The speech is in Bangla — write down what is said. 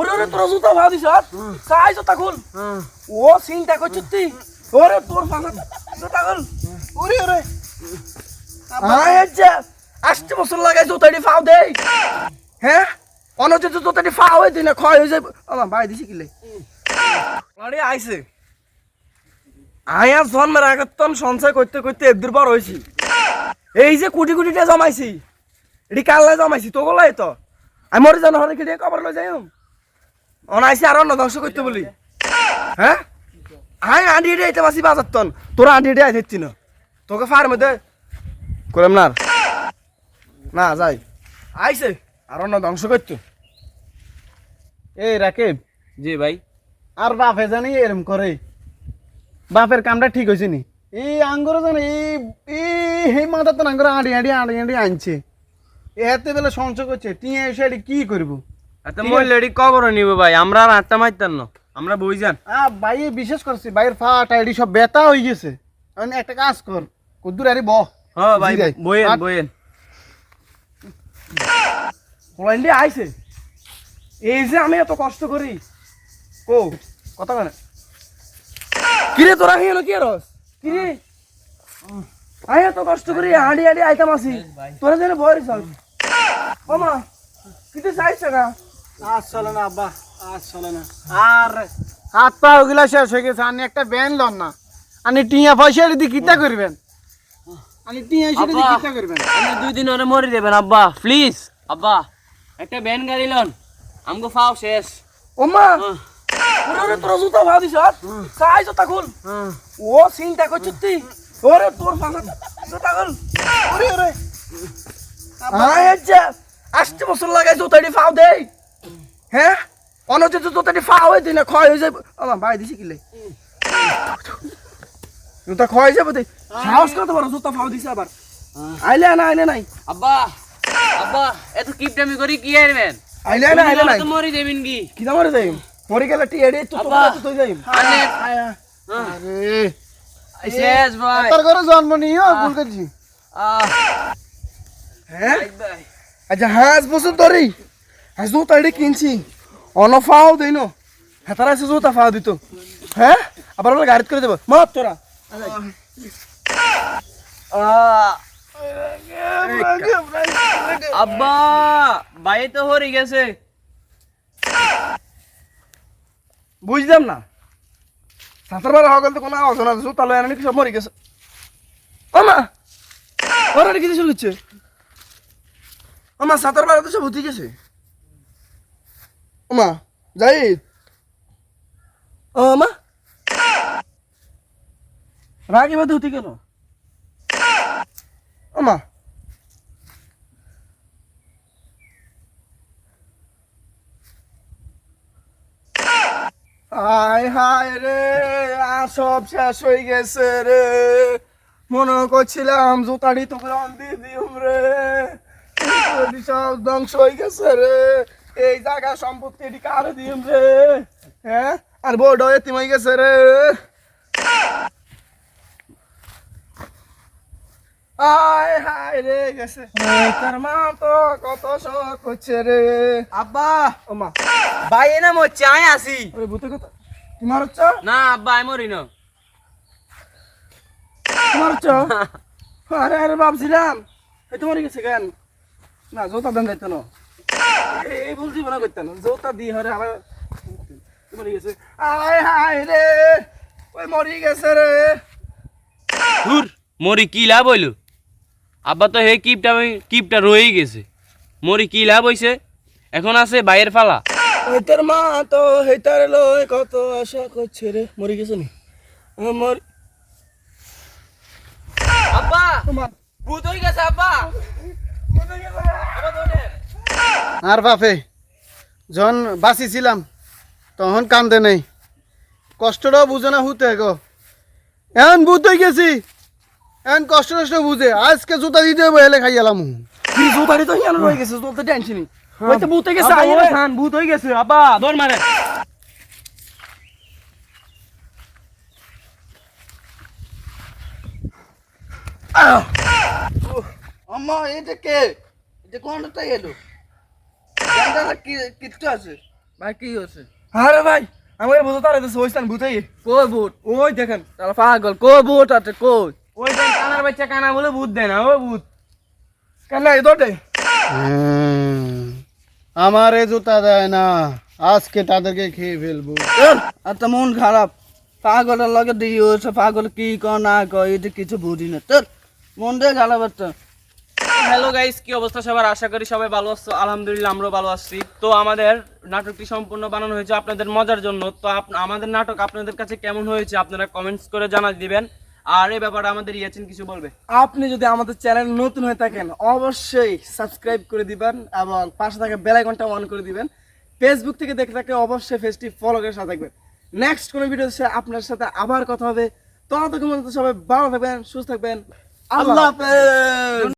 ওরে ওরে তোর জুতা ভাও দিছ চাই জুতা খুল। ও চিন্তা করছিস তুই ওরে তোর ফাঁকা জুতা খুল। ওরে ওরে। আয় যে আষ্ট বছর লাগাই জুতাটি ফাও দেই। হ্যাঁ? অনতে জুতাটি ফাও হয়ে দিনে ক্ষয় হয়ে যাবে। আমার ভাই দিছি কিলে। আরে আইছে। আয়া জন্মের আগতন সঞ্চয় করতে করতে একদূর বড় হয়েছি এই যে কোটি কোটিটা জমাইছি এটি কাল্লাই জমাইছি তো গলাই তো। আমি মরে জানো হলে কেটে কবর লই যাই অনাইছি আর অন্য ধ্বংস করতে বলি। হ্যাঁ? আই আন্টি এটি আইতে মাসি বাজার তন। তোরা আন্টি এটি আইতে না। তোকে ফার মধ্যে করলাম না। না যাই। আইছে আর অন্য ধ্বংস করতো। এই রাকিব। জি ভাই। আর বাপে জানি এরম করে। বাপের কামটা ঠিক হয়েছে নি। এই আঙ্গুর জানি এই মাথা তো আঙ্গুর আড়ি আড়ি আড়ি আড়ি আনছে। এতে বেলা সঞ্চয় করছে। টিয়া এসে এটি কি করব? মই লেডি কবর নিব ভাই আমরা আর আটটা মারতাম না। আমরা বই যান। আ ভাই বিশেষ করছি ভাইয়ের ফাট আইডি সব ব্যথা হয়ে গেছে। আমি একটা কাজ কর কদ্দুর আরে বহ। হ্যাঁ ভাই বইয়েন বইয়েন। আইছে। এই যে আমি এত কষ্ট করি। কো কথা কেন কিরে তোরা কি রস কিরে? এত কষ্ট করি হাঁড়ি হাঁড়ি আইতাম আসি তোরা যেন বয়স ও মা কিতে চাইছে না আজ চলে না আব্বা আজ চলে না। আর হাত পা ওগুলা শেষ হয়ে গেছে আপনি একটা ব্যান লন না। আপনি টিয়া পয়সা যদি কিতা করবেন? আপনি টিয়া যদি আব্বা। কিতা করবেন? আপনি দুই দিন ওরে মরে দেবেন আব্বা প্লিজ আব্বা একটা ব্যান গাড়ি লন। আমগো ফাও শেষ। ও মা ওরে তোরা জুতা ভাও দিছ চাই জুতা খুল। ও চিন্তা করছিস তুই ওরে তোর ফাঁকা জুতা খুল। ওরে ওরে। আয় যে আষ্ট বছর লাগাই জুতাটি ফাও দেই। হ্যাঁ অনতে জুতাটি ফাও হয়ে দিনে ক্ষয় হয়ে যাবে আমার ভাই দিছি কিলে জুতা ক্ষয় হয়ে যাবে সাহস কত বড় জুতা ফাও দিছে আবার। আইলে না আইলে নাই। আব্বা আব্বা এত কিপটামি করি কি আইবেন আইলে না আইলে নাই। তো মরে দেবেন কি? কি দামরে যাই মরে গেলে টি এডি তো। তো তুই যাই আনে আরে। শেষ ভাই। তার ঘরে জন্ম নিও ভুল করছি। হ্যাঁ? আচ্ছা হাঁস হ্যাঁ জুতা এটি কিনছি অন ফাও দেই নো হেতারা এসে জুতা ফাও দিত হ্যাঁ আবার ওরা গাড়িত করে দেবো মত তোরা আব্বা ভাই তো হরে গেছে বুঝলাম না সাঁতার বার হওয়া গেলে তো কোনো আওয়াজ না জুতা লয় আনি সব মরে গেছে ও মা ওরা কিছু শুরু করছে মা সাঁতার বার তো সব হতে গেছে ও মা যাই ও মা রাগে বাদে হতে গেল। ও মা হায় হায় রে আর সব শেষ হয়ে গেছে রে। মনে করছিলাম জুতাড়ি তোকে দিয়ে দিম রে। সব ধ্বংস হয়ে গেছে রে। এই জায়গা সম্পত্তি এটি কার দিম রে? হ্যাঁ? আর বোর্ড হয়ে তিমাই গেছে রে। হায় হায় রে গেছে। তার মা তো কত শখ হচ্ছে রে। আব্বা। ও মা। ভাই এনে মরছে আমি আসি। ওরে ভূতে কথা। তোমার হচ্ছে না আব্বা আমি মরি না। তোমার হচ্ছে আরে আরে ভাবছিলাম। তোমার গেছে কেন? না জোতা দেন যাইতো না। এই- এই ভুল জীবনে জোতা দিয়ে হরে আবার তোমার গেছে। আয় হায় রে ওই মরি গেছে রে। ধুর মরি কি লাভ হইল? আব্বা তো হে কিপটা কিপটা রয়েই গেছে। মরি কি লাভ হইছে? এখন আছে বাইয়ের ফালা। ওই তোর মা তো হেতার লয় কত আশা করছে রে। মরি গেছে নি? আমার আব্বা! তোমার ভূত হয়ে গেছে আব্বা! আর বাপে যখন বাঁচিছিলাম তখন কান্দে নেই। কষ্টটাও বুঝে না হুতে গো। এখন বুঝ হয়ে গেছি এখন কষ্ট কষ্ট বুঝে। আজকে জুতা দিতে হবে এলে খাই এলাম। হিয়ানো রয়ে গেছে জোতা টেনশনই ওই তো ভূতে গেছে আইয়ে খান ভূত হয়ে গেছে। আব্বা দৌড় মারে। আম্মা এটা কে? এটা কোনটা এলো? কি কিচ্ছু আছে? ভাই কি হচ্ছে আরে ভাই আমার বুঝো তার এসে ওইস্তান ভূতাই কই বুট ওই দেখেন। তাহলে পাগল কই বুট আছে কই? ওই কানার বাচ্চা কানা বলে ভূত দেয় না ও ভূত। কেন এই দোটে হুম, আমারে জুতা দেয় না আজকে তাদেরকে খেয়ে ফেলব। আচ্ছা মন খারাপ। পাগলের লগে দিয়ে পাগল কি ক না ক এটা কিছু বুঝি না। তোর মন দিয়ে খারাপ হচ্ছে। হ্যালো গাইস, কি অবস্থা সবার? আশা করি সবাই ভালো আছো। আলহামদুলিল্লাহ, আমরাও ভালো আছি। তো আমাদের নাটকটি সম্পূর্ণ বানানো হয়েছে আপনাদের মজার জন্য। তো আমাদের নাটক আপনাদের কাছে কেমন হয়েছে আপনারা কমেন্টস করে জানা দিবেন। আর এই ব্যাপারে আমাদের ইয়াচিন কিছু বলবে? আপনি যদি আমাদের চ্যানেল নতুন হয়ে থাকেন, অবশ্যই সাবস্ক্রাইব করে দিবেন এবং পাশে থাকা বেল আইকনটা অন করে দিবেন। ফেসবুক থেকে দেখে থাকলে অবশ্যই ফেসটি ফলো করে সাথে থাকবেন। নেক্সট কোনো ভিডিও আপনার সাথে আবার কথা হবে। ততক্ষণ সবাই ভালো থাকবেন, সুস্থ থাকবেন। আল্লাহ হাফেজ!